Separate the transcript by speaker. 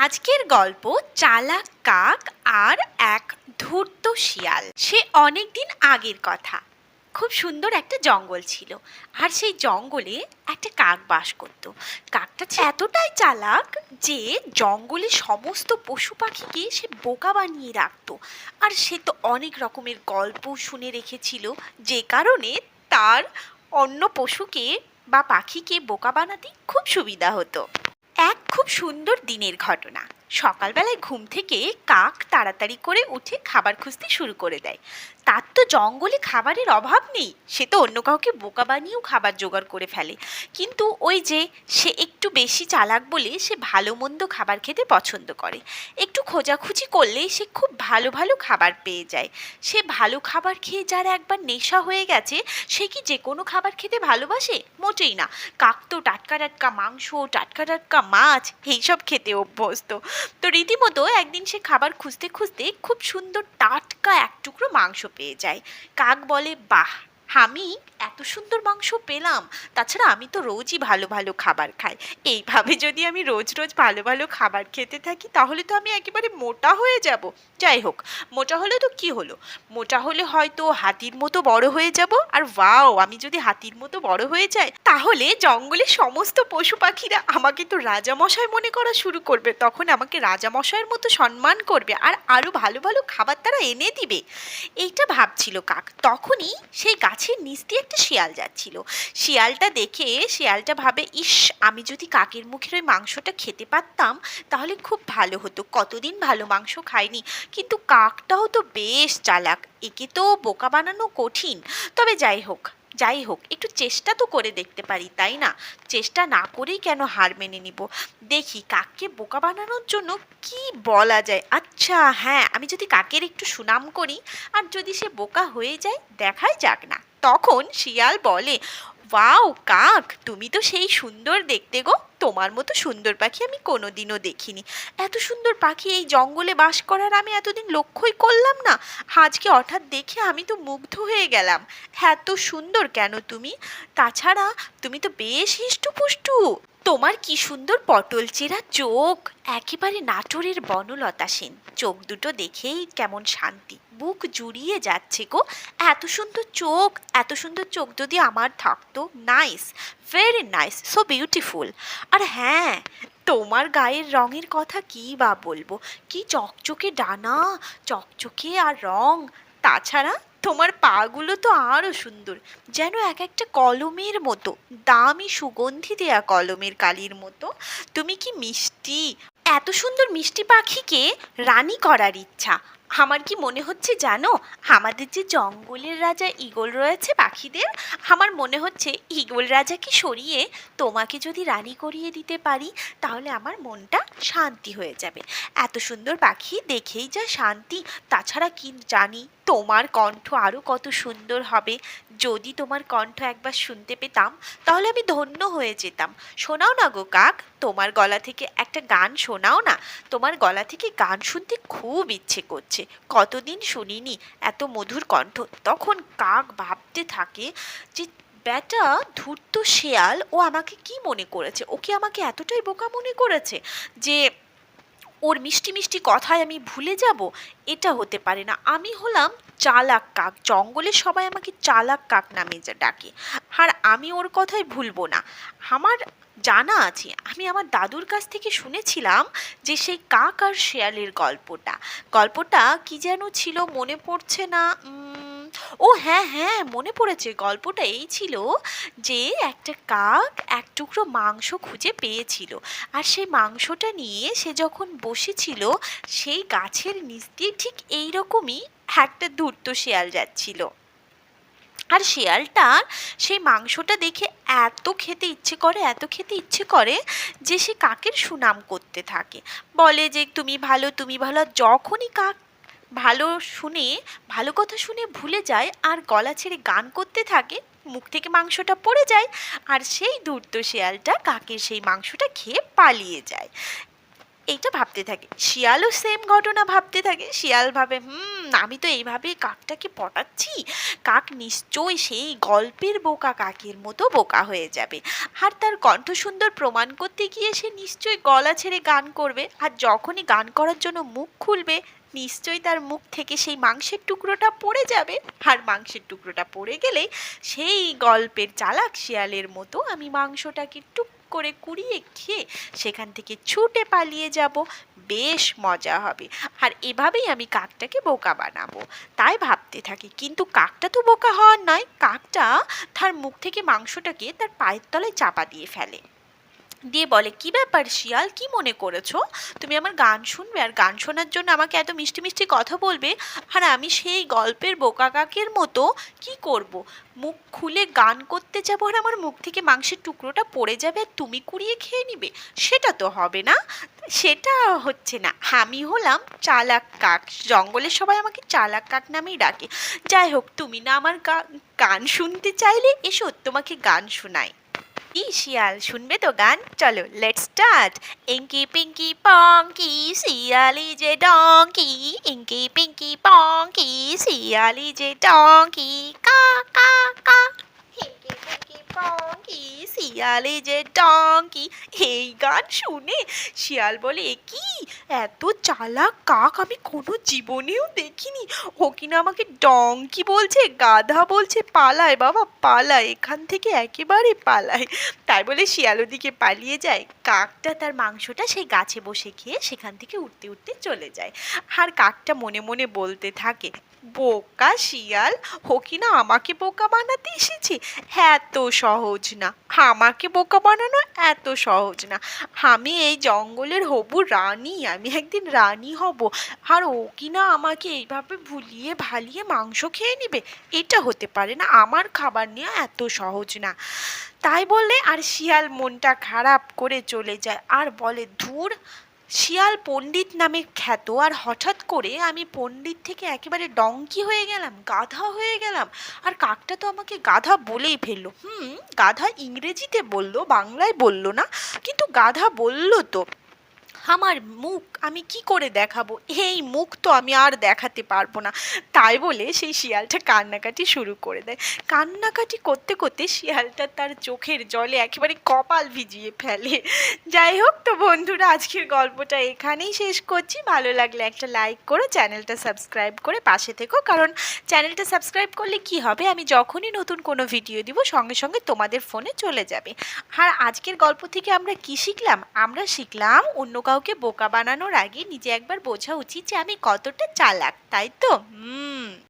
Speaker 1: আজকের গল্প চালাক কাক আর এক ধূর্ত শিয়াল। সে অনেক দিন আগের কথা। খুব সুন্দর একটা জঙ্গল ছিল আর সেই জঙ্গলে একটা কাক বাস করত। কাকটা এতটাই চালাক যে জঙ্গলে সমস্ত পশু পাখিকে সে বোকা বানিয়ে রাখত। আর সে তো অনেক রকমের গল্প শুনে রেখেছিল যে কারণে তার অন্য পশুকে বা পাখিকে বোকা বানাতে খুব সুবিধা হতো। সুন্দর দিনের ঘটনা। সকালবেলায় ঘুম থেকে কাক তাড়াতাড়ি করে উঠে খাবার খুঁজতে শুরু করে দেয়। তার তো জঙ্গলে খাবারের অভাব নেই। সে তো অন্য কাউকে বোকা বানিয়েও খাবার জোগাড় করে ফেলে। কিন্তু ওই যে সে একটু বেশি চালাক বলে সে ভালো মন্দ খাবার খেতে পছন্দ করে। একটু খোঁজাখুঁজি করলেই সে খুব ভালো ভালো খাবার পেয়ে যায়। সে ভালো খাবার খেয়ে যার একবার নেশা হয়ে গেছে, সে কি যে কোনো খাবার খেতে ভালোবাসে? মোটেই না। কাক তো টাটকা টাটকা মাংস, টাটকা টাটকা মাছ, এইসব খেতে অভ্যস্ত। তো রীতিমতো একদিন সে খাবার খুঁজতে খুঁজতে খুব সুন্দর টাটকা এক টুকরো মাংস পেয়ে যায়। কাক বলে বাহ আমি এত সুন্দর মাংস পেলাম, তাছাড়া আমি তো রোজই ভালো ভালো খাবার খাই। এইভাবে যদি আমি রোজ রোজ ভালো ভালো খাবার খেতে থাকি, তাহলে তো আমি একেবারে মোটা হয়ে যাব। যাই হোক, মোটা হলে তো কি হলো? মোটা হলে হয়তো হাতির মতো বড় হয়ে যাব, আর ওয়াও, আমি যদি হাতির মতো বড় হয়ে যাই, তাহলে জঙ্গলে সমস্ত পশু পাখিরা আমাকে তো রাজামশাই মনে করা শুরু করবে, তখন আমাকে রাজামশাইয়ের মতো সম্মান করবে, আর আরও ভালো ভালো খাবার তারা এনে দিবে। এইটা ভাবছিল কাক, তখনই সেই গাছের নিচ দিয়ে একটা শিয়াল যাচ্ছিল। শিয়ালটা দেখে শিয়ালটা ভাবে, ইস, আমি যদি কাকের মুখের ওই মাংসটা খেতে পারতাম, তাহলে খুব ভালো হতো। কতদিন ভালো মাংস খাইনি। কিন্তু কাকটাও তো বেশ চালাক। একে তো বোকা বানানো কঠিন। তবে যাই হোক যাই হোক, একটু চেষ্টা তো করে দেখতে পারি, তাই না? চেষ্টা না করেই কেন হার মেনে নিব? দেখি কাককে বোকা বানানোর জন্য কি বলা যায়। আচ্ছা হ্যাঁ আমি যদি কাকের একটু সুনাম করি, আর যদি সে বোকা হয়ে যায়, দেখাই যাক না। তখন শিয়াল বলে, ওয়াও, কাক, তুমি তো সেই সুন্দর দেখতে গো। তোমার মতো সুন্দর পাখি আমি কোনোদিনও দেখিনি। এত সুন্দর পাখি এই জঙ্গলে বাস করার আমি এতদিন লক্ষ্যই করলাম না। আজকে হঠাৎ দেখে আমি তো মুগ্ধ হয়ে গেলাম। এত সুন্দর কেন তুমি? তাছাড়া তুমি তো বেশ হিষ্টপুষ্টু। তোমার কি সুন্দর পটল চেরা চোখ। একেবারে নাটোরের বনলতা সেন। চোখ দুটো দেখেই কেমন শান্তি। বুক জুড়িয়ে যাচ্ছে গো। এত সুন্দর চোখ, এত সুন্দর চোখ যদি আমার থাকতো। Nice very nice so beautiful আর হ্যাঁ তোমার গায়ের রঙের কথা কি বা বলব? কি চকচকে ডানা, চকচকে আর রং। তাছাড়া তোমার পাগুলো তো আরও সুন্দর। যেন এক একটা কলমের মতো, দামি সুগন্ধি দেয়া কলমের কালির মতো। তুমি কি মিষ্টি? এত সুন্দর মিষ্টি পাখিকে রানী করার ইচ্ছা। আমার কি মনে হচ্ছে জানো? আমাদের যে জঙ্গলের রাজা ঈগল রয়েছে পাখিদের, আমার মনে হচ্ছে ঈগল রাজাকে সরিয়ে তোমাকে যদি রানী করিয়ে দিতে পারি, তাহলে আমার মনটা শান্তি হয়ে যাবে। এত সুন্দর পাখি, দেখেই যা শান্তি। তাছাড়া কি জানি, তোমার কণ্ঠ আরও কত সুন্দর হবে। যদি তোমার কণ্ঠ একবার শুনতে পেতাম, তাহলে আমি ধন্য হয়ে যেতাম। শোনাও না গো কাক, তোমার গলা থেকে একটা গান শোনাও না। তোমার গলা থেকে গান শুনতে খুব ইচ্ছে করছে। কতদিন শুনিনি এত মধুর কণ্ঠ। তখন কাক ভাবতে থাকে যে, ব্যাটা, ধূর্ত শেয়াল, ও আমাকে কি মনে করেছে? ও কি আমাকে এতটাই বোকা মনে করেছে যে, ওর মিষ্টি মিষ্টি কথায় আমি ভুলে যাব? এটা হতে পারে না। আমি হলাম চালাক কাক। জঙ্গলে সবাই আমাকে চালাক কাক নামে ডাকে। আর আমি ওর কথাই ভুলবো না। আমার জানা আছে, আমি আমার দাদুর কাছ থেকে শুনেছিলাম যে সেই কাক আর শেয়ালের গল্পটা। গল্পটা কি যেন ছিল মনে পড়ছে না ও হ্যাঁ হ্যাঁ মনে পড়েছে। গল্পটা এই ছিল যে একটা কাক এক টুকরো মাংস খুঁজে পেয়েছিল। আর সেই মাংসটা নিয়ে সে যখন বসেছিল, সেই গাছের নিচ দিয়ে ঠিক এইরকমই একটা ধূর্ত শেয়াল যাচ্ছিল। আর শেয়ালটার সেই মাংসটা দেখে এত খেতে ইচ্ছে করে, এত খেতে ইচ্ছে করে যে সে কাকের সুনাম করতে থাকে। বলে যে, তুমি ভালো তুমি ভালো। যখনই কাক ভালো শুনে, ভালো কথা শুনে ভুলে যায় আর গলা ছেড়ে গান করতে থাকে, মুখ থেকে মাংসটা পড়ে যায় আর সেই ধূর্ত শিয়ালটা কাকের সেই মাংসটা খেয়ে পালিয়ে যায়। এইটা ভাবতে থাকে। শিয়ালও সেম ঘটনা ভাবতে থাকে। শিয়াল ভাবে, হুম, আমি তো এইভাবে কাকটাকে পটাচ্ছি। কাক নিশ্চয়ই সেই গল্পের বোকা কাকের মতো বোকা হয়ে যাবে। আর তার কণ্ঠ সুন্দর প্রমাণ করতে গিয়ে সে নিশ্চয়ই গলা ছেড়ে গান করবে। আর যখনই গান করার জন্য মুখ খুলবে নিশ্চয়ই তার মুখ থেকে সেই মাংসের টুকরোটা পড়ে যাবে। আর মাংসের টুকরোটা পড়ে গেলে সেই গল্পের চালাক শিয়ালের মতো আমি মাংসটাকে টুক করে কুড়িয়ে খেয়ে সেখান থেকে ছুটে পালিয়ে যাব। বেশ মজা হবে। আর এভাবেই আমি কাকটাকে বোকা বানাবো। তাই ভাবতে থাকি, কিন্তু কাকটা তো বোকা হওয়ার নয়। কাকটা তার মুখ থেকে মাংসটাকে তার পায়ের তলায় চাপা দিয়ে ফেলে। দিয়ে বলে, কি ব্যাপার শিয়াল? কি মনে করেছ? তুমি আমার গান শুনবে আর গান শোনার জন্য আমাকে এত মিষ্টি মিষ্টি কথা বলবে? আর আমি সেই গল্পের বোকা কাকের মতো কি করব? মুখ খুলে গান করতে যাব আর আমার মুখ থেকে মাংসের টুকরোটা পড়ে যাবে আর তুমি কুড়িয়ে খেয়ে নিবে? সেটা তো হবে না। সেটা হচ্ছে না। আমি হলাম চালাক কাক। জঙ্গলের সবাই আমাকে চালাক কাক নামেই ডাকে। যাই হোক, তুমি না আমার গান শুনতে চাইলে এসো তোমাকে গান শোনাই। কি শিয়াল শুনবে তো গান? চলো let's start inky pinky ponky, শিয়ালি যে ডঙ্কি। ইঙ্কি পিঙ্কি পঙ্কি, শিয়ালি যে ডঙ্কি। কা কা কা। ইঙ্কি পিঙ্কি পঙ্কি, শিয়ালি যে ডঙ্কি। এই গান শুনে শিয়াল বলে, "এ কি? এত চালাক কাক আমি কোনো জীবনেও দেখিনি। ও কিনা আমাকে ডঙ্কি বলছে, গাধা বলছে, পালায় বাবা, পালায়। এখান থেকে একেবারে পালায়। তাই বলে শিয়াল দিকে পালিয়ে যায়। কাকটা তার মাংসটা সেই গাছে বসে খেয়ে সেখান থেকে উঠতে উঠতে চলে যায়। আর কাকটা মনে মনে বলতে থাকে বোকা শিয়াল, ও কিনা আমাকে বোকা বানাতে এসেছে? এত সহজ না। আমাকে বোকা বানানো এত সহজ না। আমি এই জঙ্গলের হবু রানী, আমি একদিন রানী হব। আর ও কিনা আমাকে এইভাবে ভুলিয়ে ভালিয়ে মাংস খেয়ে নিবে? এটা হতে পারে না। আমার খাবার নেওয়া এত সহজ না। তাই বলে আর শিয়াল মনটা খারাপ করে চলে যায়। আর বলে, ধুর শিয়াল পণ্ডিত নামে খ্যাত, আর হঠাৎ করে আমি পণ্ডিত থেকে একেবারে ডঙ্কি হয়ে গেলাম, গাধা হয়ে গেলাম। আর কাকটা তো আমাকে গাধা বলেই ফেলল। হুম, গাধা ইংরেজিতে বলল, বাংলায় বলল না, কিন্তু গাধা বলল তো। আমার মুখ আমি কি করে দেখাবো? এই মুখ তো আমি আর দেখাতে পারব না। তাই বলে সেই শিয়ালটা কান্নাকাটি শুরু করে দেয়। কান্নাকাটি করতে করতে শিয়ালটা তার চোখের জলে একেবারে কপাল ভিজিয়ে ফেলে। যাই হোক তো বন্ধুরা, আজকের গল্পটা এখানেই শেষ করছি। ভালো লাগলে একটা লাইক করো চ্যানেলটা সাবস্ক্রাইব করে পাশে থেকো। কারণ চ্যানেলটা সাবস্ক্রাইব করলে কি হবে? আমি যখনই নতুন কোনো ভিডিও দিব, সঙ্গে সঙ্গে তোমাদের ফোনে চলে যাবে। আর আজকের গল্প থেকে আমরা কি শিখলাম? আমরা শিখলাম অন্য কাউকে বোকা বানানোর আগে নিজে একবার বোঝা উচিত যে আমি কতটা চালাক, তাই তো? হুম।